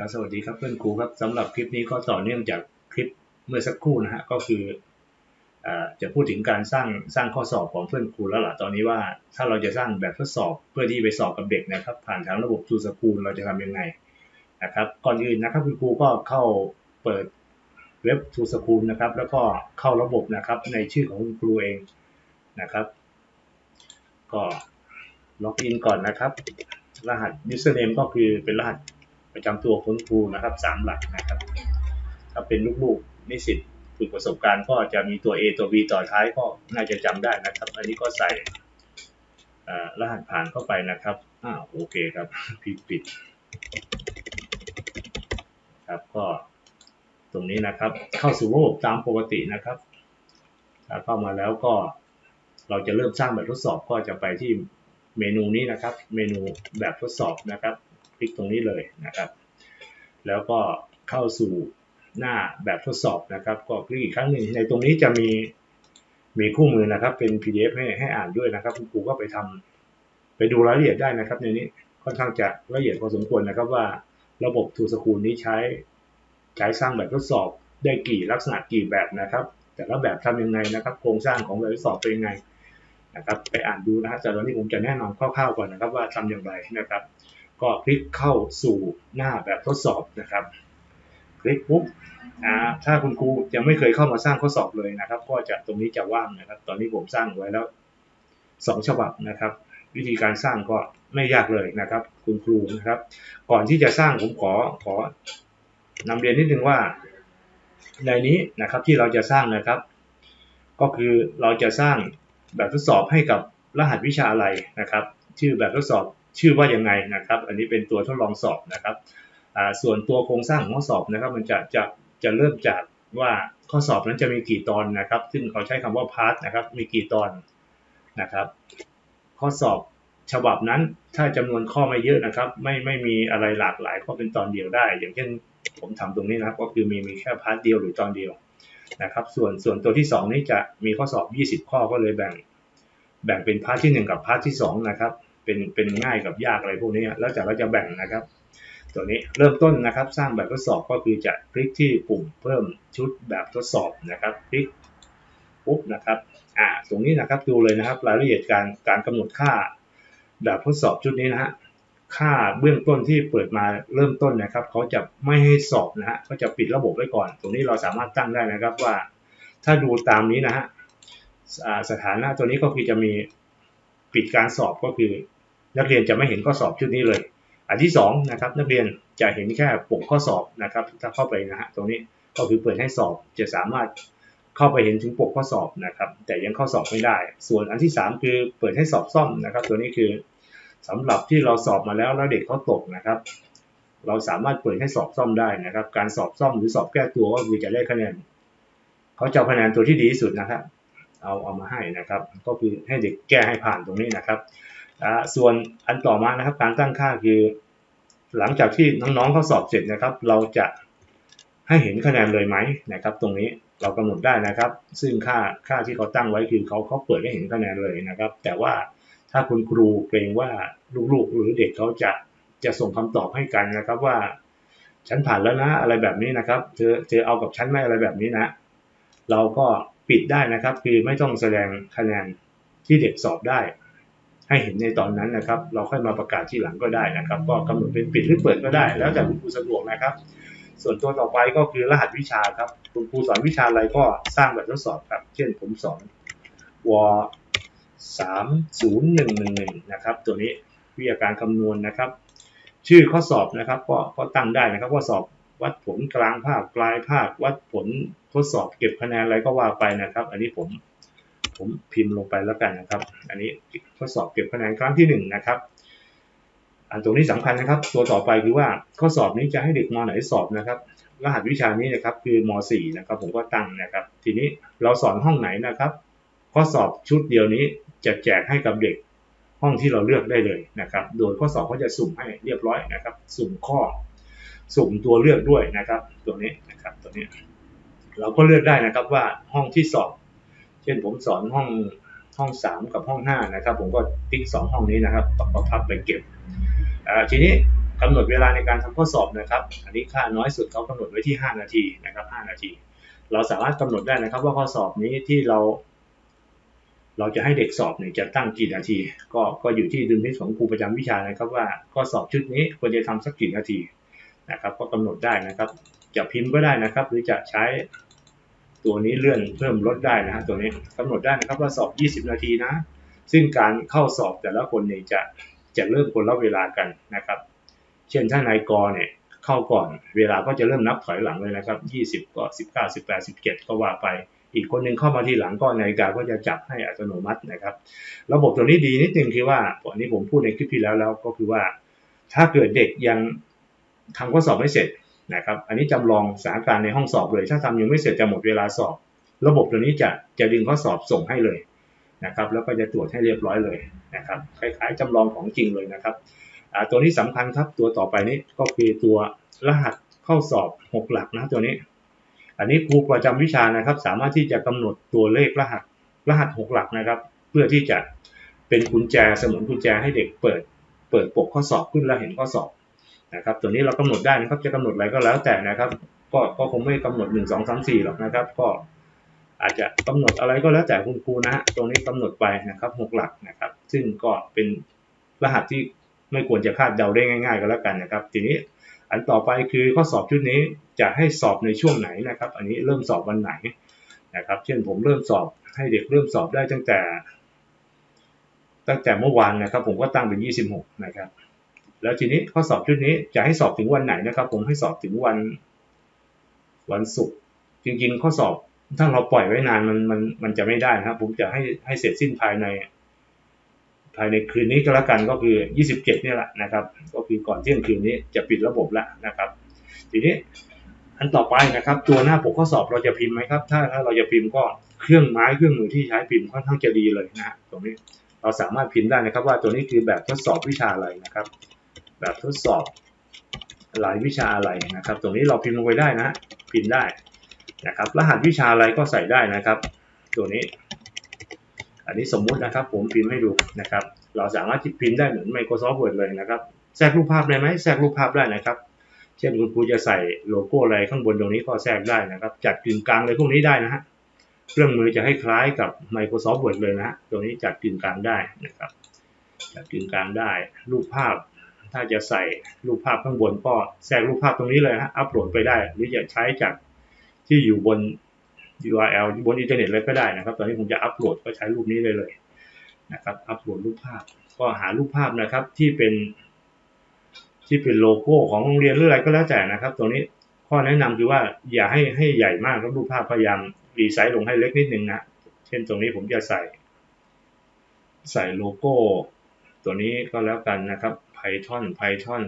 ครับสวัสดีครับเพื่อนครูครับสำหรับคลิปนี้ก็ต่อเนื่องจากคลิปเมื่อสักครู่นะฮะก็คืออจะพูดถึงการสร้างสร้างข้อสอบของเพื่อนครูแล้วล่ะตอนนี้ว่าถ้าเราจะสร้างแบบทดสอบเพื่อที่ไปสอบกับเด็กนะครับ ผ่านทางระบบทูสกูลเราจะทำยังไงนะครับก่อนอื่นนะครับคุณครูก็เข้าเปิดเว็บทูสกูลนะครับ แล้วก็เข้าระบบนะครับในชื่อของคุณครูเองนะครับ ก็ล็อกอินก่อนนะครับ รหัส username ก็คือเป็นรหัส ประจำตัวคุณครูนะครับสามหลักนะครับถ้าเป็นลูกๆนิสิตฝึกประสบการณ์ก็จะมีตัว A ตัว B ต่อท้ายก็น่าจะจำได้นะครับ อันนี้ก็ใส่รหัสผ่านเข้าไปนะครับอ้าวโอเคครับปิดปิดครับก็ตรงนี้นะครับเข้าสู่ระบบตามปกตินะครับถ้าเข้ามาแล้วก็เราจะเริ่มสร้างแบบทดสอบก็จะไปที่เมนูนี้นะครับ เมนูแบบทดสอบนะครับ คลิกตรงนี้เลยนะครับ แล้วก็เข้าสู่หน้าแบบทดสอบนะครับ ก็คลิกอีกครั้งหนึ่งในตรงนี้จะมีมีคู่มือนะครับ เป็น PDF ให้ให้อ่านด้วยนะครับ คุณครูก็ไปทำไปดูรายละเอียดได้นะครับ ในนี้ค่อนข้างจะละเอียดพอสมควรนะครับว่าระบบทูสกูลนี้ใช้ใช้สร้างแบบทดสอบได้กี่ลักษณะกี่แบบนะครับ แต่ละแบบทำยังไงนะครับ โครงสร้างของแบบทดสอบเป็นยังไงนะครับ ไปอ่านดูนะฮะแต่ตอนนี้ผมจะแนะนำคร่าวๆก่อนนะครับ ว่าทำอย่างไรนะครับ ก็คลิกเข้าสู่หน้าแบบทดสอบนะครับ คลิกปุ๊บถ้าคุณครูยังไม่เคยเข้ามาสร้างข้อสอบเลยนะครับ ก็จะตรงนี้จะว่างนะครับ ตอนนี้ผมสร้างไว้แล้วสองฉบับนะครับ วิธีการสร้างก็ไม่ยากเลยนะครับ คุณครูนะครับ ก่อนที่จะสร้างผมขอขอนำเรียนนิดนึงว่าในนี้นะครับที่เราจะสร้างนะครับ ก็คือเราจะสร้างแบบทดสอบให้กับรหัสวิชาอะไรนะครับ ชื่อแบบทดสอบ ชื่อว่ายังไงนะครับ อันนี้เป็นตัวทดลองสอบนะครับส่วนตัวโครงสร้างของข้อสอบนะครับ มันจะจะจะเริ่มจากว่าข้อสอบนั้นจะมีกี่ตอนนะครับ ซึ่งเขาใช้คำว่าพาร์ทนะครับ มีกี่ตอนนะครับ ข้อสอบฉบับนั้นถ้าจำนวนข้อไม่เยอะนะครับ ไม่ไม่มีอะไรหลากหลายข้อเป็นตอนเดียวได้ อย่างเช่นผมทำตรงนี้นะครับ ก็คือมีมีแค่พาร์ทเดียวหรือตอนเดียวนะครับ ส่วนส่วนตัวที่ 2 นี้จะมีข้อสอบ 20 ข้อก็เลยแบ่ง แบ่งเป็นพาร์ทที่ 1 กับพาร์ทที่2นะครับ เป็นเป็นง่ายกับยากอะไรพวกนี้ แล้วแต่เราจะแบ่งนะครับ ตัวนี้เริ่มต้นนะครับ สร้างแบบทดสอบก็คือจะคลิกที่ปุ่มเพิ่มชุดแบบทดสอบนะครับ คลิกปุ๊บนะครับอ่าตรงนี้นะครับดูเลยนะครับ รายละเอียดการการกำหนดค่าแบบทดสอบชุดนี้นะฮะค่าเบื้องต้นที่เปิดมาเริ่มต้นนะครับเขาจะไม่ให้สอบนะฮะเขาจะปิดระบบไว้ก่อน ตรงนี้เราสามารถตั้งได้นะครับว่า ถ้าดูตามนี้นะฮะสถานะตัวนี้ก็คือจะมีปิดการสอบก็คือ นักเรียนจะไม่เห็นข้อสอบชุดนี้เลย อันที่2นะครับนักเรียนจะเห็นแค่ปกข้อสอบนะครับถ้าเข้าไปนะฮะตรงนี้ก็คือเปิดให้สอบจะสามารถเข้าไปเห็นถึงปกข้อสอบนะครับ แต่ยังเข้าสอบไม่ได้ ส่วนอันที่ 3 คือเปิดให้สอบซ่อมนะครับ ตัวนี้คือสำหรับที่เราสอบมาแล้วแล้วเด็กเขาตกนะครับ เราสามารถเปิดให้สอบซ่อมได้นะครับ การสอบซ่อมหรือสอบแก้ตัวก็คือจะได้คะแนนเขาจะคะแนนตัวที่ดีที่สุดนะครับ เอาเอามาให้นะครับ ก็คือให้เด็กแก้ให้ผ่านตรงนี้นะครับ ส่วนอันต่อมานะครับการตั้งค่าคือ หลังจากที่น้องๆเขาสอบเสร็จนะครับ เราจะให้เห็นคะแนนเลยไหมนะครับ ตรงนี้เรากำหนดได้นะครับ ซึ่งค่าค่าที่เขาตั้งไว้คือเขาเขาเปิดให้เห็นคะแนนเลยนะครับ แต่ว่าถ้าคุณครูเกรงว่าลูกๆหรือเด็กเขาจะจะส่งคำตอบให้กันนะครับว่า ฉันผ่านแล้วนะอะไรแบบนี้นะครับเธอเธอเอากับฉันไม่อะไรแบบนี้นะ เราก็ปิดได้นะครับ คือไม่ต้องแสดงคะแนนที่เด็กสอบได้ ให้เห็นในตอนนั้นนะครับ เราค่อยมาประกาศที่หลังก็ได้นะครับ ก็กำหนดเป็นปิดหรือเปิดก็ได้ แล้วแต่คุณครูสะดวกนะครับ ส่วนตัวต่อไปก็คือรหัสวิชาครับ คุณครูสอนวิชาอะไรก็สร้างแบบทดสอบครับ เช่นผมสอนวสามศูนย์หนึ่งหนึ่งหนึ่งนะครับ ตัวนี้วิทยาการคำนวณนะครับ ชื่อข้อสอบนะครับก็ก็ตั้งได้นะครับว่าสอบวัดผลกลางภาคปลายภาควัดผลทดสอบเก็บคะแนนอะไรก็ว่าไปนะครับ อันนี้ผม ผมพิมพ์ลงไปแล้วกันนะครับ อันนี้ทดสอบเก็บคะแนนครั้งที่1นนะครับ อันตรงนี้สำคัญนะครับ ตัวต่อไปคือว่าข้อสอบนี้จะให้เด็กมไหนสอบนะครับ รหัสวิชานี้นะครับคือม .4 นะครับ ผมก็ตั้งนะครับ ทีนี้เราสอนห้องไหนนะครับ ข้อสอบชุดเดียวนี้จะแจกให้กับเด็กห้องที่เราเลือกได้เลยนะครับ โดยข้อสอบเขาจะสุ่มให้เรียบร้อยนะครับ สุ่มข้อ สุ่มตัวเลือกด้วยนะครับ ตัวนี้นะครับ ตัวนี้ เราก็เลือกได้นะครับว่าห้องที่สอบ ช่นผมสอนห้องห้องสามกับห้องห้านะครับ ผมก็ติ๊กสองห้องนี้นะครับต่อพับไปเก็บทีนี้กำหนดเวลาในการทำข้อสอบนะครับ อันนี้ค่าน้อยสุดเขากำหนดไว้ที่ 5 นาทีนะครับ 5 นาที เราสามารถกำหนดได้นะครับ ว่าข้อสอบนี้ที่เรา เราจะให้เด็กสอบเนี่ยจะตั้งกี่นาที ก็ก็อยู่ที่ดุลพินิจของครูประจำวิชานะครับว่าข้อสอบชุดนี้ควรจะทำสักกี่นาทีนะครับ ก็กำหนดได้นะครับ จะพิมพ์ก็ได้นะครับ หรือจะใช้ ตัวนี้เลื่อนเพิ่มลดได้นะฮะตัวนี้กำหนดได้นะครับว่าสอบ 20 นาทีนะ ซึ่งการเข้าสอบแต่ละคนเนี่ยจะจะเริ่มคนละเวลากันนะครับ เช่นถ้านายกเนี่ยเข้าก่อน เวลาก็จะเริ่มนับถอยหลังเลยนะครับ 20 ก็ 19 18 17 ก็ว่าไป อีกคนหนึ่งเข้ามาทีหลังก็นาฬิกาก็จะจับให้อัตโนมัตินะครับ ระบบตัวนี้ดีนิดนึงคือว่าอันนี้ผมพูดในคลิปที่แล้วแล้วก็คือว่า ถ้าเกิดเด็กยังทำข้อสอบไม่เสร็จ นะครับ อันนี้จำลองสถานการณ์ในห้องสอบเลย ถ้าทำยังไม่เสร็จจะหมดเวลาสอบ ระบบตัวนี้จะจะดึงข้อสอบส่งให้เลยนะครับ แล้วก็จะตรวจให้เรียบร้อยเลยนะครับ คล้ายๆจำลองของจริงเลยนะครับ ตัวนี้สำคัญครับ ตัวต่อไปนี้ก็คือตัวรหัสเข้าสอบ 6 หลักนะตัวนี้ อันนี้ครูประจำวิชานะครับ สามารถที่จะกำหนดตัวเลขรหัสรหัส 6 หลักนะครับ เพื่อที่จะเป็นกุญแจสมือนกุญแจให้เด็กเปิด เปิดปกข้อสอบขึ้นแล้วเห็นข้อสอบ นะครับตัวนี้เรากำหนดได้นะครับจะกำหนดอะไรก็แล้วแต่นะครับ ก็ก็คงไม่กำหนด 1 2 3 4 หรอกนะครับ ก็อาจจะกำหนดอะไรก็แล้วแต่คุณครูนะฮะตรงนี้กำหนดไปนะครับหกหลักนะครับ ซึ่งก็เป็นรหัสที่ไม่ควรจะคาดเดาได้ง่าย ๆ ก็แล้วกันนะครับ ทีนี้อันต่อไปคือข้อสอบชุดนี้จะให้สอบในช่วงไหนนะครับ อันนี้เริ่มสอบวันไหนนะครับ เช่นผมเริ่มสอบให้เด็กเริ่มสอบได้ตั้งแต่ ตั้งแต่เมื่อวานนะครับ ผมก็ตั้งเป็น 26 นะครับ แล้วทีนี้ข้อสอบชุดนี้จะให้สอบถึงวันไหนนะครับ ผมให้สอบถึงวัน วันศุกร์จริงๆ ข้อสอบถ้าเราปล่อยไว้นานมันมันมันจะไม่ได้นะครับ ผมจะให้ให้เสร็จสิ้นภายใน ภายในคืนนี้ก็แล้วกันก็คือ 27เนี่แหละนะครับ ก็คือก่อนเที่ยงคืนนี้จะปิดระบบแล้วนะครับ ทีนี้อันต่อไปนะครับ ตัวหน้าปกข้อสอบเราจะพิมพ์ไหมครับ ถ้าถ้าเราจะพิมพ์ก็เครื่องไม้เครื่องมือที่ใช้พิมพ์ค่อนข้างจะดีเลยนะตรงนี้เราสามารถพิมพ์ได้นะครับ ว่าตัวนี้คือแบบทดสอบวิชาอะไรนะครับ แบบทดสอบรายวิชาอะไรนะครับ ตรงนี้เราพิมพ์ลงไปได้นะพิมพ์ได้นะครับ รหัสวิชาอะไรก็ใส่ได้นะครับ ตัวนี้ อันนี้สมมุตินะครับ ผมพิมพ์ให้ดูนะครับ เราสามารถที่พิมพ์ได้เหมือน Microsoft Word เลยนะครับ แทรกรูปภาพได้ไหมแทรกรูปภาพได้นะครับ เช่นคุณครูจะใส่โลโก้อะไรข้างบนตรงนี้ก็แทรกได้นะครับ จัดกึ่งกลางเลยพวกนี้ได้นะฮะ เครื่องมือจะให้คล้ายกับ Microsoft Word เลยนะฮะ ตรงนี้จัดกึ่งกลางได้นะครับ จัดกึ่งกลางได้ รูปภาพ ถ้าจะใส่รูปภาพข้างบนก็แทรกรูปภาพตรงนี้เลยฮะอัปโหลดไปได้ หรือจะใช้จากที่อยู่บน URL บนอินเทอร์เน็ตเลยก็ได้นะครับ ตอนนี้ผมจะอัปโหลดก็ใช้รูปนี้เลยเลยนะครับ อัปโหลดรูปภาพ ก็หารูปภาพนะครับที่เป็น ที่เป็นโลโก้ของโรงเรียนหรืออะไรก็แล้วแต่นะครับ ตัวนี้ข้อแนะนำคือว่าอย่าให้ให้ใหญ่มากครับรูปภาพพยายามรีไซส์ลงให้เล็กนิดนึงนะ เช่นตรงนี้ผมจะใส่ ใส่โลโก้ ตัวนี้ก็แล้วกันนะครับ Python Python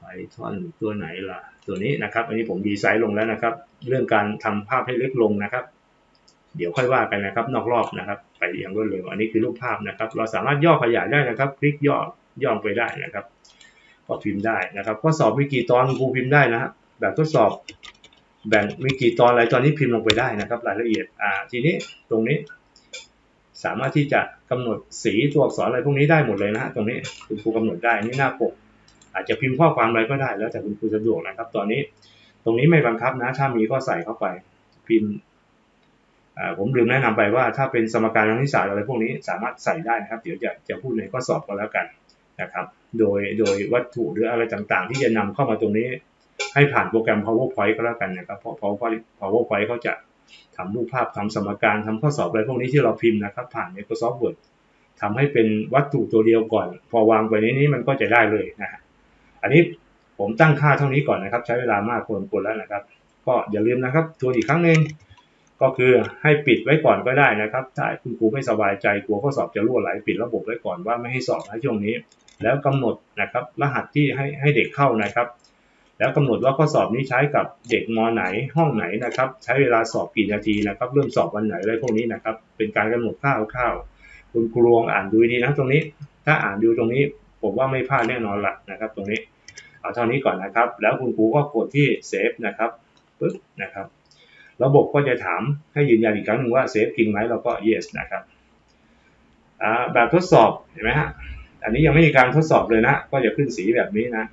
Python ตัวไหนล่ะ ตัวนี้นะครับ อันนี้ผมดีไซน์ลงแล้วนะครับ เรื่องการทำภาพให้เล็กลงนะครับ เดี๋ยวค่อยว่ากันนะครับ นอกรอบนะครับ ไปอย่างรวดเร็ว อันนี้คือรูปภาพนะครับ เราสามารถย่อขยายได้นะครับ คลิกย่อย่อไปได้นะครับ ก็พิมพ์ได้นะครับข้อสอบมีกี่ตอนครูพิมพ์ได้นะฮะแบบทดสอบแบ่งมีกี่ตอนอะไรตอนนี้พิมพ์ลงไปได้นะครับ รายละเอียด อ่า ทีนี้ตรงนี้ สามารถที่จะกำหนดสีตัวอักษรอะไรพวกนี้ได้หมดเลยนะฮะตรงนี้คุณครูกำหนดได้นี่หน้าปก อาจจะพิมพ์ข้อความอะไรก็ได้ แล้วแต่คุณครูสะดวกนะครับ ตอนนี้ตรงนี้ไม่บังคับนะ ถ้ามีก็ใส่เข้าไปพิมพ์ผมลืมแนะนำไปว่าถ้าเป็นสมการคณิตศาสตร์อะไรพวกนี้สามารถใส่ได้นะครับ เดี๋ยวจะจะพูดในข้อสอบก็แล้วกันนะครับ โดยโดยวัตถุหรืออะไรต่างๆ ที่จะนำเข้ามาตรงนี้ ให้ผ่านโปรแกรม powerpoint ก็แล้วกันนะครับเพราะ powerpoint powerpoint เขาจะ ทำรูปภาพทำสมการทำข้อสอบอะไรพวกนี้ที่เราพิมพ์นะครับผ่าน Microsoft Word ทำให้เป็นวัตถุตัวเดียวก่อน พอวางไปในนี้มันก็จะได้เลยนะฮะอันนี้ผมตั้งค่าเท่านี้ก่อนนะครับ ใช้เวลามากควรควรแล้วนะครับ ก็อย่าลืมนะครับทวนอีกครั้งหนึ่งก็คือให้ปิดไว้ก่อนก็ได้นะครับถ้าคุณครูไม่สบายใจกลัวข้อสอบจะรั่วไหลปิดระบบไว้ก่อนว่าไม่ให้สอบในช่วงนี้ แล้วกำหนดนะครับรหัสที่ให้ให้เด็กเข้านะครับ แล้วกำหนดว่าข้อสอบนี้ใช้กับเด็กมไหนห้องไหนนะครับ ใช้เวลาสอบกี่นาทีนะครับ เริ่มสอบวันไหนอะไรพวกนี้นะครับ เป็นการกำหนดคร่าวๆคุณครูลองอ่านดูดีนะตรงนี้ ถ้าอ่านดูตรงนี้ ผมว่าไม่พลาดแน่นอนละนะครับ ตรงนี้ เอาเท่านี้ก่อนนะครับ แล้วคุณครูก็กดที่เซฟนะครับปึ๊บนะครับ ระบบก็จะถามให้ยืนยันอีกครั้งหนึ่งว่าเซฟจริงไหมเราก็ yes นะครับแบบทดสอบเห็นไหมฮะอันนี้ยังไม่มีการทดสอบเลยนะ ก็จะขึ้นสีแบบนี้นะ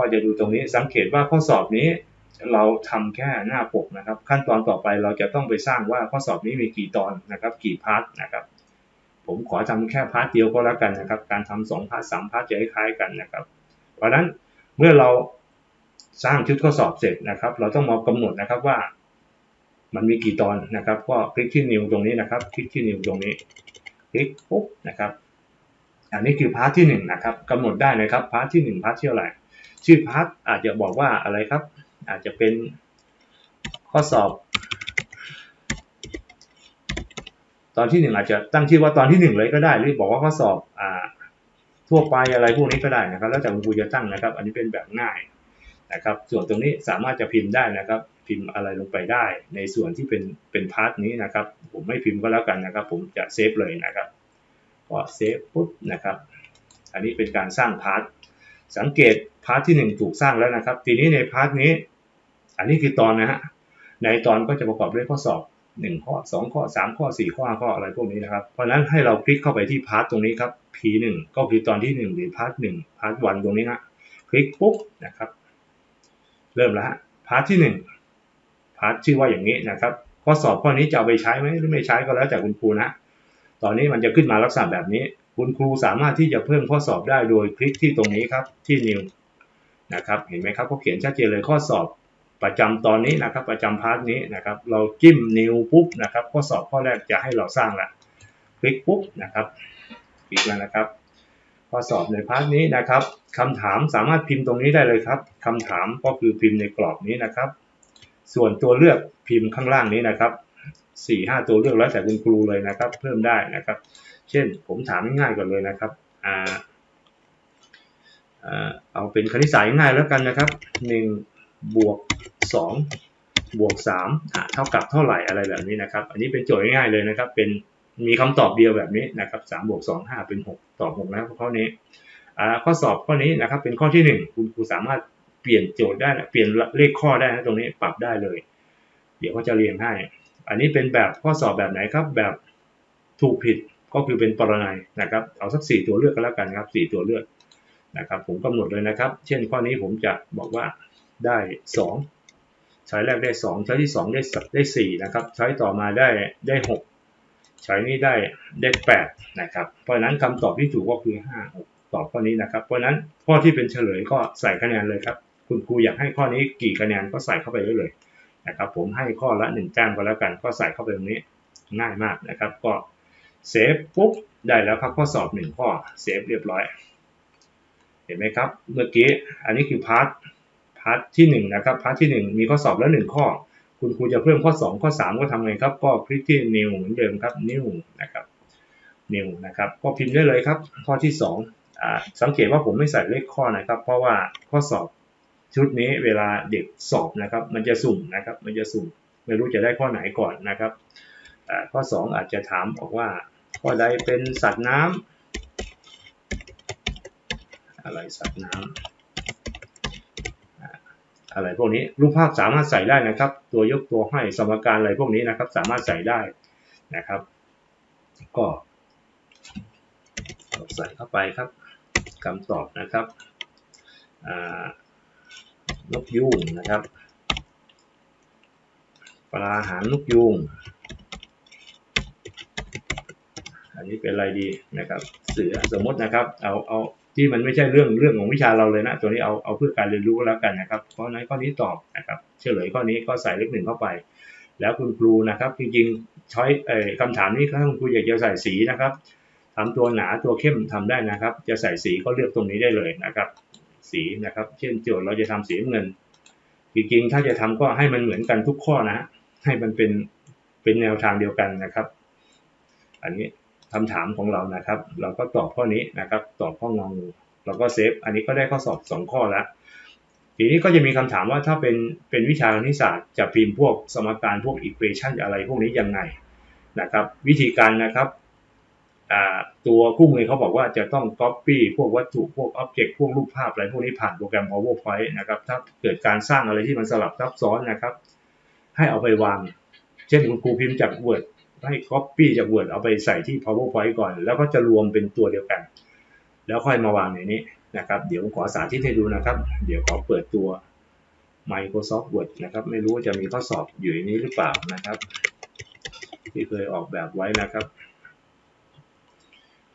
ก็จะดูตรงนี้สังเกตว่าข้อสอบนี้เราทำแค่หน้าปกนะครับ ขั้นตอนต่อไปเราจะต้องไปสร้างว่าข้อสอบนี้มีกี่ตอนนะครับ กี่พาร์ทนะครับ ผมขอทำแค่พาร์ทเดียวก็แล้วกันนะครับ การทำสองพาร์ทสามพาร์ทจะคล้ายๆกันนะครับ เพราะฉะนั้นเมื่อเราสร้างชุดข้อสอบเสร็จนะครับ เราต้องมากำหนดนะครับว่า มันมีกี่ตอนนะครับ ก็คลิกที่นิวตรงนี้นะครับ คลิกที่นิวตรงนี้ คลิกปุ๊บนะครับ อันนี้คือพาร์ทที่หนึ่งนะครับกำหนดได้นะครับพาร์ทที่หนึ่งพาร์ทที่อะไร ชื่อพาร์ทอาจจะบอกว่าอะไรครับ อาจจะเป็นข้อสอบ ตอนที่หนึ่งอาจจะตั้งชื่อว่าตอนที่หนึ่งเลยก็ได้หรือบอกว่าข้อสอบอ่าทั่วไปอะไรพวกนี้ก็ได้นะครับ แล้วแต่คุณครูจะตั้งนะครับ อันนี้เป็นแบบง่ายนะครับ ส่วนตรงนี้สามารถจะพิมพ์ได้นะครับ พิมพ์อะไรลงไปได้ ในส่วนที่เป็นเป็นพาร์ทนี้นะครับ ผมไม่พิมพ์ก็แล้วกันนะครับ ผมจะเซฟเลยนะครับก็เซฟปุ๊บนะครับ อันนี้เป็นการสร้างพาร์ท สังเกตพาร์ทที่ 1 ถูกสร้างแล้วนะครับ ทีนี้ในพาร์ทนี้ อันนี้คือตอนนะฮะในตอนก็จะประกอบด้วยข้อสอบ 1 ข้อ 2 ข้อ 3 ข้อ 4 ข้อข้ออะไรพวกนี้นะครับ เพราะฉะนั้นให้เราคลิกเข้าไปที่พาร์ทตรงนี้ครับ P1 ก็คือตอนที่1หรือพาร์ท1พาร์ท1ตรงนี้นะคลิกปุ๊บนะครับ เริ่มแล้วฮะพาร์ทที่ 1 พาร์ทชื่อว่าอย่างนี้นะครับข้อสอบข้อนี้จะเอาไปใช้ไหมหรือไม่ใช้ก็แล้วแต่คุณครูนะตอนนี้มันจะขึ้นมาลักษณะแบบนี้ คุณครูสามารถที่จะเพิ่มข้อสอบได้โดยคลิกที่ตรงนี้ครับที่ new นะครับ เห็นไหมครับเขาเขียนชัดเจนเลยข้อสอบประจำตอนนี้นะครับ ประจำพาร์ทนี้นะครับ เราจิ้ม new ปุ๊บนะครับ ข้อสอบข้อแรกจะให้เราสร้างละคลิกปุ๊บนะครับคลิกแล้วนะครับ ข้อสอบในพาร์ทนี้นะครับคำถามสามารถพิมพ์ตรงนี้ได้เลยครับคำถามก็คือพิมพ์ในกรอบนี้นะครับ ส่วนตัวเลือกพิมพ์ข้างล่างนี้นะครับสี่ห้าตัวเลือกแล้วแต่คุณครูเลยนะครับ เพิ่มได้นะครับ เช่นผมถามง่ายก่อนเลยนะครับอ่าเอาเป็นคณิตศาสตร์ง่ายแล้วกันนะครับหนึ่งบวกสองบวกสามเท่ากับเท่าไหร่อะไรแบบนี้นะครับ อันนี้เป็นโจทย์ง่ายๆเลยนะครับ เป็นมีคำตอบเดียวแบบนี้นะครับสามบวกสองห้าเป็นหกตอบหกนะข้อนี้ข้อสอบข้อนี้นะครับเป็นข้อที่หนึ่งคุณครูสามารถเปลี่ยนโจทย์ได้เปลี่ยนเลขข้อได้นะตรงนี้ปรับได้เลย เดี๋ยวเขาจะเรียนให้ อันนี้เป็นแบบข้อสอบแบบไหนครับแบบถูกผิด ก็คือเป็นปรนัยนะครับเอาสักสี่ตัวเลือกก็แล้วกันครับสี่ตัวเลือกนะครับผมกำหนดเลยนะครับ เช่นข้อนี้ผมจะบอกว่าได้สองใช้แรกได้สองใช้ที่สองได้ได้สี่นะครับใช้ต่อมาได้ได้หกใช้นี้ได้ได้แปดนะครับเพราะฉะนั้นคำตอบที่ถูกก็คือห้าตอบข้อนี้นะครับ เพราะฉะนั้นข้อที่เป็นเฉลยก็ใส่คะแนนเลยครับ คุณครูอยากให้ข้อนี้กี่คะแนนก็ใส่เข้าไปได้เลยนะครับผมให้ข้อละหนึ่งแต้มก็แล้วกัน ก็ใส่เข้าไปตรงนี้ง่ายมากนะครับ ก็ เซฟปุ๊บได้แล้วครับข้อสอบหนึ่งข้อเซฟเรียบร้อย เห็นไหมครับ เมื่อกี้อันนี้คือพาร์ทพาร์ทที่1นนะครับพาร์ทที่ 1 มีข้อสอบแล้ว 1 ข้อ คุณครูจะเพิ่มข้อ 2 ข้อ 3 ก็ทำไงครับ ก็คลิกที่ new เหมือนเดิมครับ new นะครับ new นะครับก็พิมพ์ได้เลยครับ ข้อที่2อ่าสังเกตว่าผมไม่ใส่เลขข้อนะครับ เพราะว่าข้อสอบชุดนี้เวลาเด็กสอบนะครับ มันจะสุ่มนะครับ มันจะสุ่มไม่รู้จะได้ข้อไหนก่อนนะครับ ข้อ 2 อาจจะถามบอกว่าข้อใดเป็นสัตว์น้ำอะไรสัตว์น้ำอะไรพวกนี้รูปภาพสามารถใส่ได้นะครับ ตัวยกตัวให้สมการอะไรพวกนี้นะครับ สามารถใส่ได้นะครับ ก็ใส่เข้าไปครับคำตอบนะครับนกยูงนะครับ ปลาหางนกยูง อันนี้เป็นอะไรดีนะครับ เสือสมมตินะครับ เอาเอาที่มันไม่ใช่เรื่องเรื่องของวิชาเราเลยนะ ตัวนี้เอาเอาเพื่อการเรียนรู้แล้วกันนะครับ เพราะนั้นข้อนี้ตอบนะครับ เฉลยข้อนี้ก็ใส่เลขหนึ่งเข้าไป แล้วคุณครูนะครับจริงๆช้อยเอ่คำถามนี้ถ้าคุณครูอยากจะใส่สีนะครับทำตัวหนาตัวเข้มทำได้นะครับ จะใส่สีก็เลือกตรงนี้ได้เลยนะครับ สีนะครับ เช่นโจทย์เราจะทำสีเงิน จริงๆ ถ้าจะทำก็ให้มันเหมือนกันทุกข้อนะ ให้มันเป็นเป็นแนวทางเดียวกันนะครับ อันนี้ คำถามของเรานะครับ เราก็ตอบข้อนี้นะครับ ตอบข้ององูเราก็เซฟ อันนี้ก็ได้ข้อสอบ 2 ข้อแล้ว ทีนี้ก็จะมีคำถามว่าถ้าเป็นเป็นวิชาคณิตศาสตร์จะพิมพ์พวกสมการพวกอีควอชันอะไรพวกนี้ยังไงนะครับ วิธีการนะครับตัวคู่มือเขาบอกว่าจะต้อง Copy พวกวัตถุพวก Object พวกรูปภาพอะไรพวกนี้ผ่านโปรแกรม PowerPoint นะครับถ้าเกิดการสร้างอะไรที่มันสลับซับซ้อนนะครับ ให้เอาไปวาง เช่นคุณครูพิมพ์จาก Word ให้ Copy จาก Word เอาไปใส่ที่ PowerPoint ก่อน แล้วก็จะรวมเป็นตัวเดียวกัน แล้วค่อยมาวางในนี้นะครับเดี๋ยวขอสาธิตให้ดูนะครับ เดี๋ยวขอเปิดตัว Microsoft Word นะครับ ไม่รู้ว่าจะมีข้อสอบอยู่ในนี้หรือเปล่านะครับ ที่เคยออกแบบไว้นะครับ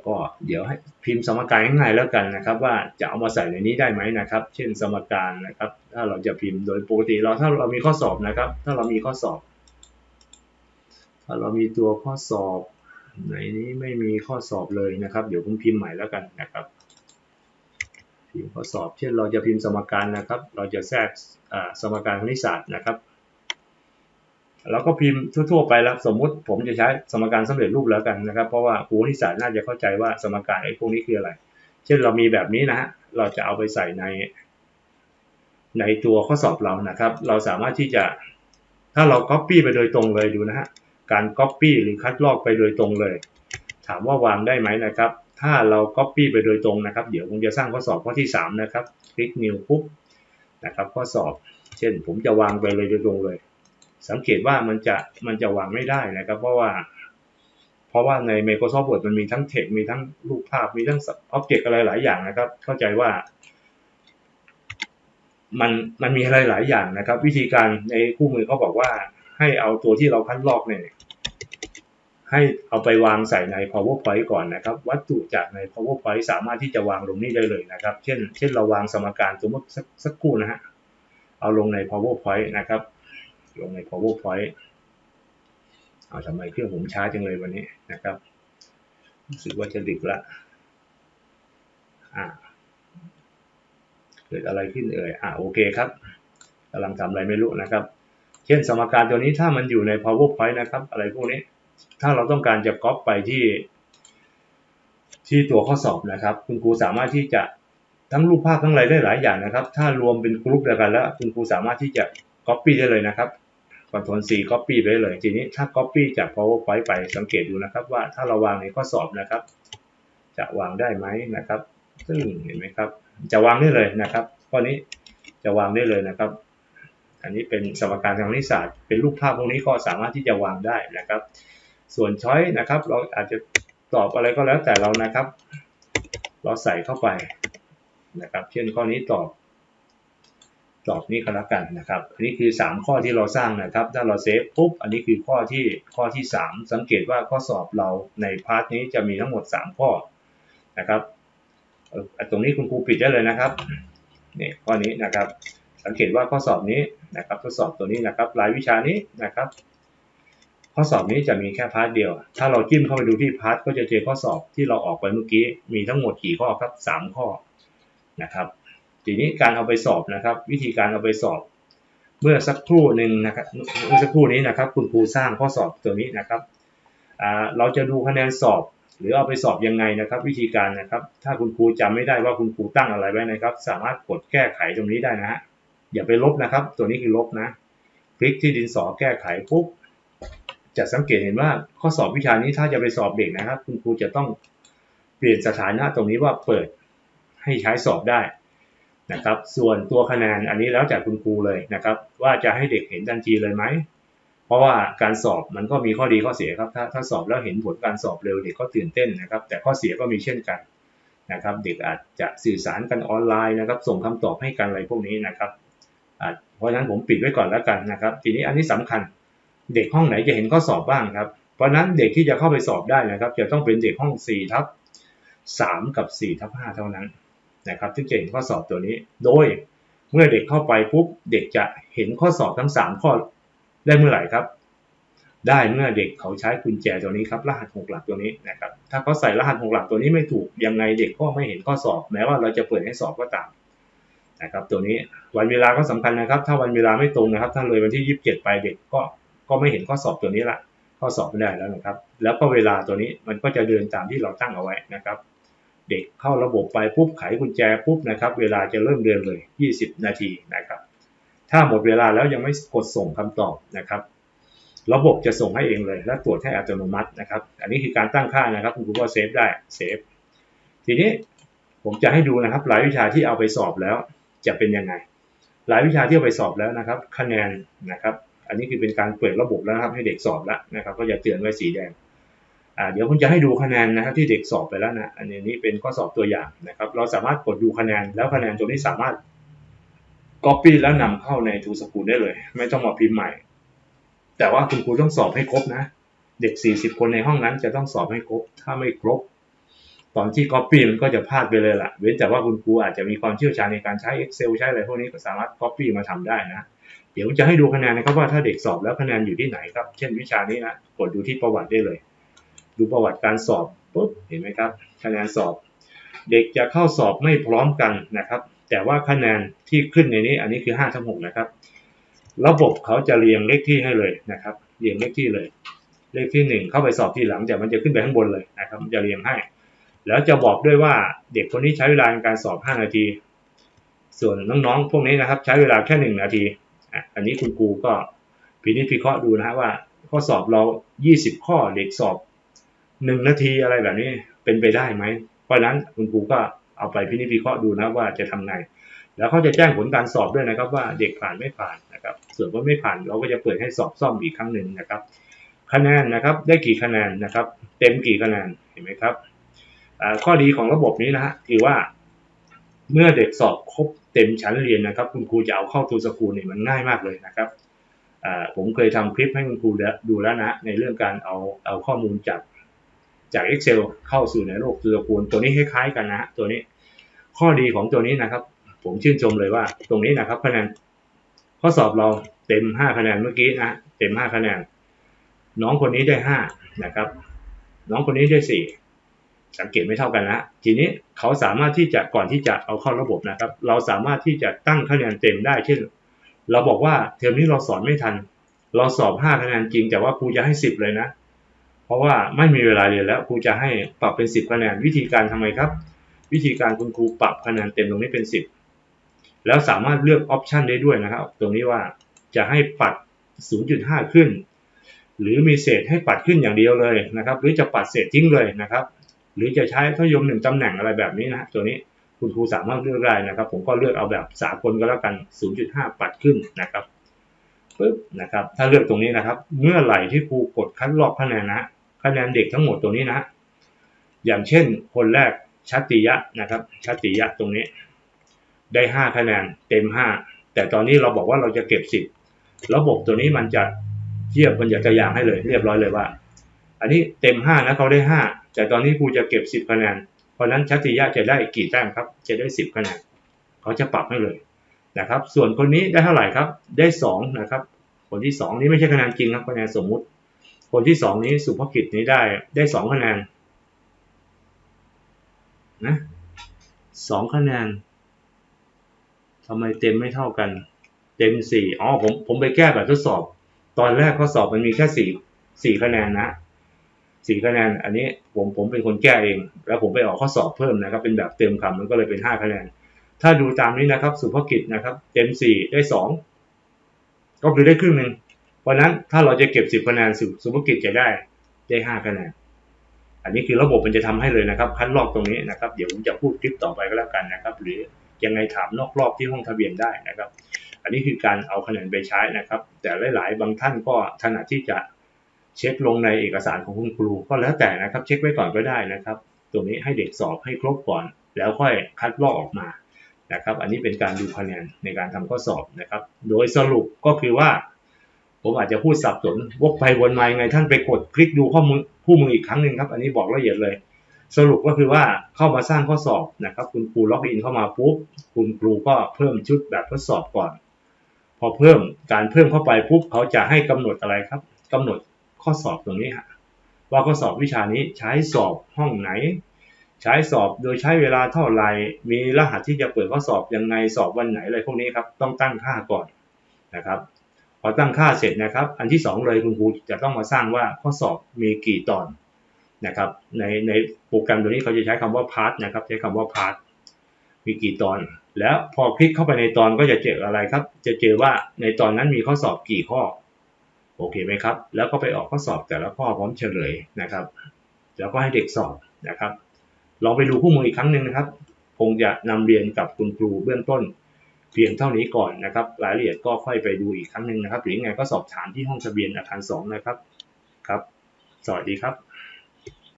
ก็เดี๋ยวให้พิมพ์สมการง่ายๆแล้วกันนะครับ ว่าจะเอามาใส่ในนี้ได้ไหมนะครับ เช่นสมการนะครับ ถ้าเราจะพิมพ์โดยปกติเราถ้าเรามีข้อสอบนะครับ ถ้าเรามีข้อสอบ เรามีตัวข้อสอบในนี้ไม่มีข้อสอบเลยนะครับ เดี๋ยวผมพิมพ์ใหม่แล้วกันนะครับพิมพ์ข้อสอบเช่นเราจะพิมพ์สมการนะครับ เราจะแทรกสมการคณิตศาสตร์นะครับเราก็พิมพ์ทั่วๆไปแล้วสมมุติผมจะใช้สมการสำเร็จรูปแล้วกันนะครับ เพราะว่าครูคณิตศาสตร์น่าจะเข้าใจว่าสมการไอ้พวกนี้คืออะไร เช่นเรามีแบบนี้นะฮะเราจะเอาไปใส่ใน ในตัวข้อสอบเรานะครับ เราสามารถที่จะถ้าเรา Copy ไปโดยตรงเลยดูนะฮะ การ Copy หรือคัดลอกไปโดยตรงเลย ถามว่าวางได้ไหมนะครับ ถ้าเรา Copy ไปโดยตรงนะครับ เดี๋ยวผมจะสร้างข้อสอบข้อที่ 3 นะครับ คลิก New ปุ๊บนะครับข้อสอบ เช่น ผมจะวางไปเลยโดยตรงเลย สังเกตว่ามันจะมันจะวางไม่ได้นะครับ เพราะว่า เพราะว่าใน Microsoft Word มันมีทั้ง text มีทั้งรูปภาพมีทั้ง object อะไรหลายอย่างนะครับ เข้าใจว่ามันมันมีอะไรหลายอย่างนะครับ วิธีการในคู่มือเขาบอกว่า ให้เอาตัวที่เราคัดลอกเนี่ยให้เอาไปวางใส่ใน powerpoint ก่อนนะครับ วัตถุจากใน powerpoint สามารถที่จะวางลงนี่ได้เลยนะครับ เช่น เช่นเราวางสมการสมมติสักสักครู่นะฮะ เอาลงใน powerpoint นะครับ ลงใน powerpoint เอาทำไมเครื่องผมช้าจังเลยวันนี้นะครับรู้สึกว่าจะดึกละอ่าเกิดอะไรขึ้นเอ่ยอ่าโอเคครับกำลังทำอะไรไม่รู้นะครับ เช่นสมการตัวนี้ถ้ามันอยู่ใน powerpoint นะครับ อะไรพวกนี้ ถ้าเราต้องการจะก๊อปไปที่ ที่ตัวข้อสอบนะครับ คุณครูสามารถที่จะทั้งรูปภาพทั้งอะไรได้หลายอย่างนะครับ ถ้ารวมเป็นกลุ่มเดียวกันแล้วคุณครูสามารถที่จะ copy ได้เลยนะครับ Ctrl C copy ไปเลย ทีนี้ถ้า copy จาก powerpoint ไปสังเกตดูนะครับ ว่าถ้าเราวางในข้อสอบนะครับ จะวางได้ไหมนะครับ ซึ่งเห็นไหมครับ จะวางได้เลยนะครับข้อนี้จะวางได้เลยนะครับ อันนี้เป็นสมการทางคณิตศาสตร์เป็นรูปภาพพวกนี้ก็สามารถที่จะวางได้นะครับ ส่วนช้อยนะครับ เราอาจจะตอบอะไรก็แล้วแต่เรานะครับ เราใส่เข้าไปนะครับ เช่นข้อนี้ตอบตอบนี้ก็แล้วกันนะครับ อันนี้คือ 3 ข้อที่เราสร้างนะครับ ถ้าเราเซฟปุ๊บ อันนี้คือข้อที่ข้อที่ 3 สังเกตว่าข้อสอบเราในพาร์ทนี้จะมีทั้งหมด 3 ข้อนะครับ ตรงนี้คุณครูปิดได้เลยนะครับ นี่ข้อนี้นะครับ สังเกตว่าข้อสอบนี้ นะครับทดสอบตัวนี้นะครับรายวิชานี้นะครับข้อสอบนี้จะมีแค่พาร์ทเดียว ถ้าเราจิ้มเข้าไปดูที่พาร์ทก็จะเจอข้อสอบที่เราออกไปเมื่อกี้ มีทั้งหมดกี่ข้อครับสามข้อนะครับ ทีนี้การเอาไปสอบนะครับ วิธีการเอาไปสอบ เมื่อสักครู่หนึ่งนะครับเมื่อสักครู่นี้นะครับ คุณครูสร้างข้อสอบตัวนี้นะครับ เราจะดูคะแนนสอบ หรือเอาไปสอบยังไงนะครับ วิธีการนะครับ ถ้าคุณครูจำไม่ได้ว่าคุณครูตั้งอะไรไว้นะครับ สามารถกดแก้ไขตรงนี้ได้นะฮะ อย่าไปลบนะครับ ตัวนี้คือลบนะ คลิกที่ดินสอแก้ไขปุ๊บจะสังเกตเห็นว่าข้อสอบวิชานี้ถ้าจะไปสอบเด็กนะครับ คุณครูจะต้องเปลี่ยนสถานะตรงนี้ว่าเปิดให้ใช้สอบได้นะครับ ส่วนตัวคะแนนอันนี้แล้วจากคุณครูเลยนะครับ ว่าจะให้เด็กเห็นทันทีเลยไหมเพราะว่าการสอบมันก็มีข้อดีข้อเสียครับ ถ้าถ้าสอบแล้วเห็นผลการสอบเร็วเด็กก็ตื่นเต้นนะครับ แต่ข้อเสียก็มีเช่นกันนะครับ เด็กอาจจะสื่อสารกันออนไลน์นะครับ ส่งคำตอบให้กันอะไรพวกนี้นะครับ เพราะฉะนั้นผมปิดไว้ก่อนแล้วกันนะครับ ทีนี้อันนี้สำคัญเด็กห้องไหนจะเห็นข้อสอบบ้างครับ เพราะฉะนั้นเด็กที่จะเข้าไปสอบได้นะครับ จะต้องเป็นเด็กห้อง4ทับ3กับ4ทับ5เท่านั้นนะครับที่จะเห็นข้อสอบตัวนี้ โดยเมื่อเด็กเข้าไปปุ๊บเด็กจะเห็นข้อสอบทั้ง 3 ข้อได้เมื่อไหร่ครับ ได้เมื่อเด็กเขาใช้กุญแจตัวนี้ครับรหัสหกหลักตัวนี้นะครับ ถ้าเขาใส่รหัสหกหลักตัวนี้ไม่ถูกยังไงเด็กก็ไม่เห็นข้อสอบแม้ว่าเราจะเปิดให้สอบก็ตาม นะครับตัวนี้วันเวลาก็สำคัญนะครับ ถ้าวันเวลาไม่ตรงนะครับ ถ้าเลยวันที่ 27 ไปเด็กก็ก็ไม่เห็นข้อสอบตัวนี้ละข้อสอบไม่ได้แล้วนะครับ แล้วก็เวลาตัวนี้มันก็จะเดินตามที่เราตั้งเอาไว้นะครับ เด็กเข้าระบบไปปุ๊บไขกุญแจปุ๊บนะครับ เวลาจะเริ่มเดินเลย 20 นาทีนะครับ ถ้าหมดเวลาแล้วยังไม่กดส่งคำตอบนะครับ ระบบจะส่งให้เองเลย และตรวจให้อัตโนมัตินะครับ อันนี้คือการตั้งค่านะครับคุณครูก็เซฟได้เซฟทีนี้ผมจะให้ดูนะครับหลายวิชาที่เอาไปสอบแล้ว จะเป็นยังไง หลายวิชาที่เอาไปสอบแล้วนะครับ คะแนนนะครับ อันนี้คือเป็นการเปิดระบบแล้วนะครับ ให้เด็กสอบแล้วนะครับ ก็จะเตือนไว้สีแดงอ่าเดี๋ยวผมจะให้ดูคะแนนนะครับที่เด็กสอบไปแล้วนะอันนี้นี่เป็นข้อสอบตัวอย่างนะครับ เราสามารถกดดูคะแนนแล้วคะแนนตรงนี้สามารถ Copy แล้วนำเข้าในทูสกูลได้เลย ไม่ต้องมาพิมพ์ใหม่ แต่ว่าคุณครูต้องสอบให้ครบนะ เด็ก 40 คนในห้องนั้นจะต้องสอบให้ครบ ถ้าไม่ครบ ตอนที่ Copy มันก็จะพลาดไปเลยล่ะ เว้นแต่ว่าคุณครูอาจจะมีความเชี่ยวชาญในการใช้ Excel ใช้อะไรพวกนี้ก็สามารถ Copy มาทำได้นะ เดี๋ยวจะให้ดูคะแนนนะครับว่าถ้าเด็กสอบแล้วคะแนนอยู่ที่ไหนครับ เช่นวิชานี้นะ กดดูที่ประวัติได้เลย ดูประวัติการสอบปุ๊บ เห็นไหมครับ คะแนนสอบ เด็กจะเข้าสอบไม่พร้อมกันนะครับ แต่ว่าคะแนนที่ขึ้นในนี้ อันนี้คือ5ทั้ง6นะครับ ระบบเขาจะเรียงเลขที่ให้เลยนะครับ เรียงเลขที่เลย เลขที่ 1 เข้าไปสอบทีหลังแต่มันจะขึ้นไปข้างบนเลยนะครับ มันจะเรียงให้ แล้วจะบอกด้วยว่าเด็กคนนี้ใช้เวลาในการสอบ 5 นาที ส่วนน้องๆ พวกนี้นะครับ ใช้เวลาแค่ 1 นาที อันนี้คุณครูก็พินิจพิเคราะห์ดูนะฮะว่า ข้อสอบเรา 20 ข้อเด็กสอบ 1 นาทีอะไรแบบนี้เป็นไปได้ไหม เพราะนั้นคุณครูก็เอาไปพินิจพิเคราะห์ดูนะว่าจะทำไง แล้วเขาจะแจ้งผลการสอบด้วยนะครับ ว่าเด็กผ่านไม่ผ่านนะครับ ส่วนว่าไม่ผ่านเราก็จะเปิดให้สอบซ่อมอีกครั้งหนึ่งนะครับ คะแนนนะครับได้กี่คะแนนนะครับ เต็มกี่คะแนนเห็นไหมครับ ข้อดีของระบบนี้นะฮะคือว่า เมื่อเด็กสอบครบเต็มชั้นเรียนนะครับ คุณครูจะเอาเข้าทูสกูลเนี่ยมันง่ายมากเลยนะครับผมเคยทำคลิปให้คุณครูดูแล้วนะ ในเรื่องการเอาเอาข้อมูลจากจาก Excel เข้าสู่ในระบบทูสกูลตัวนี้คล้ายๆกันนะฮะตัวนี้ ข้อดีของตัวนี้นะครับ ผมชื่นชมเลยว่า ตรงนี้นะครับคะแนนข้อสอบเราเต็ม 5 คะแนนเมื่อกี้นะเต็ม 5 คะแนน น้องคนนี้ได้ 5 นะครับ น้องคนนี้ได้ 4 สังเกตไม่เท่ากันนะทีนี้เขาสามารถที่จะก่อนที่จะเอาเข้าระบบนะครับ เราสามารถที่จะตั้งคะแนนเต็มได้ เช่น เราบอกว่าเทอมนี้เราสอนไม่ทัน เราสอบ5คะแนนจริงแต่ว่าครูจะให้ 10 เลยนะ เพราะว่าไม่มีเวลาเรียนแล้วครูจะให้ปรับเป็น 10คะแนนวิธีการทำไมครับ วิธีการคุณครูปรับคะแนนเต็มตรงนี้เป็น 10 แล้วสามารถเลือกออปชันได้ด้วยนะครับ ตรงนี้ว่าจะให้ปัด 0.5 ขึ้น หรือมีเศษให้ปัดขึ้นอย่างเดียวเลยนะครับ หรือจะปัดเศษทิ้งเลยนะครับ หรือจะใช้ทยมหนึ่งตำแหน่งอะไรแบบนี้นะตัวนี้คุณครูสามารถเลือกได้นะครับ ผมก็เลือกเอาแบบสากลก็แล้วกัน 0.5 ปัดขึ้นนะครับปึ๊บนะครับ ถ้าเลือกตรงนี้นะครับ เมื่อไหร่ที่ครูกดคัดลอกคะแนนนะคะแนนเด็กทั้งหมดตัวนี้นะ อย่างเช่น คนแรกชัตติยะนะครับ ชัตติยะตรงนี้ ได้ 5 คะแนนเต็ม 5 แต่ตอนนี้เราบอกว่าเราจะเก็บ 10 ระบบตัวนี้มันจะเทียบมันจะตัวอย่างให้เลย เรียบร้อยเลยว่า อันนี้เต็ม 5 นะเขาได้ 5 แต่ตอนนี้ครูจะเก็บ 10 คะแนน เพราะนั้นชัตติยะจะได้กี่แต้มครับ จะได้ 10 คะแนน เขาจะปรับให้เลยนะครับ ส่วนคนนี้ได้เท่าไหร่ครับ ได้ 2 นะครับ คนที่ 2 นี้ไม่ใช่คะแนนจริงครับ คะแนนสมมุติ คนที่ 2 นี้สุภกิจนี้ได้ได้ 2 คะแนนนะสองคะแนนทำไมเต็มไม่เท่ากัน เต็มสี่อ๋อผมผมไปแก้แบบทดสอบ ตอนแรกข้อสอบมันมีแค่สี่สี่คะแนนนะ สี่คะแนน อันนี้ผมผมเป็นคนแก้เอง แล้วผมไปออกข้อสอบเพิ่มนะครับ เป็นแบบเต็มคำมันก็เลยเป็นห้าคะแนน ถ้าดูตามนี้นะครับ สุภกิจนะครับ เต็มสี่ได้สองก็คือได้ครึ่งหนึ่งเพราะนั้นถ้าเราจะเก็บสิบคะแนนสุสุภกิจจะได้ได้ห้าคะแนน อันนี้คือระบบมันจะทำให้เลยนะครับ คัดลอกตรงนี้นะครับ เดี๋ยวผมจะพูดคลิปต่อไปก็แล้วกันนะครับ หรือยังไงถามนอกรอบที่ห้องทะเบียนได้นะครับ อันนี้คือการเอาคะแนนไปใช้นะครับ แต่หลาย ๆ บางท่านก็ถนัดที่จะ เช็คลงในเอกสารของคุณครู ก็แล้วแต่นะครับ เช็คไว้ก่อนก็ได้นะครับตรงนี้ให้เด็กสอบให้ครบก่อน แล้วค่อยคัดลอกออกมานะครับ อันนี้เป็นการดูคะแนนในการทำข้อสอบนะครับ โดยสรุปก็คือว่า ผมอาจจะพูดสับสนวกไปวนมายังไงท่านไปกดคลิกดูข้อมูลคู่มืออีกครั้งหนึ่งครับ อันนี้บอกละเอียดเลย สรุปก็คือว่าเข้ามาสร้างข้อสอบนะครับ คุณครูล็อกอินเข้ามาปุ๊บคุณครูก็เพิ่มชุดแบบทดสอบก่อน พอเพิ่มการเพิ่มเข้าไปปุ๊บเขาจะให้กำหนดอะไรครับกำหนด ข้อสอบตรงนี้ฮะว่าข้อสอบวิชานี้ใช้สอบห้องไหน ใช้สอบโดยใช้เวลาเท่าไหร่มีรหัสที่จะเปิดข้อสอบยังไงสอบวันไหนอะไรพวกนี้ครับต้องตั้งค่าก่อนนะครับพอตั้งค่าเสร็จนะครับ อันที่สองเลยคุณครูจะต้องมาสร้างว่าข้อสอบมีกี่ตอนนะครับในในโปรแกรมตัวนี้เขาจะใช้คำว่าพาร์ทนะครับใช้คำว่าพาร์ทมีกี่ตอน แล้วพอคลิกเข้าไปในตอนก็จะเจออะไรครับ จะเจอว่าในตอนนั้นมีข้อสอบกี่ข้อ โอเคไหมครับ แล้วก็ไปออกข้อสอบแต่ละข้อพร้อมเฉลยนะครับ แล้วก็ให้เด็กสอบนะครับ ลองไปดูคู่มืออีกครั้งหนึ่งนะครับ คงจะนำเรียนกับคุณครูเบื้องต้น เพียงเท่านี้ก่อนนะครับ รายละเอียดก็ค่อยไปดูอีกครั้งหนึ่งนะครับ หรือยังไงก็สอบถามที่ห้องทะเบียนอาคารสองนะครับ ครับ สวัสดีครับ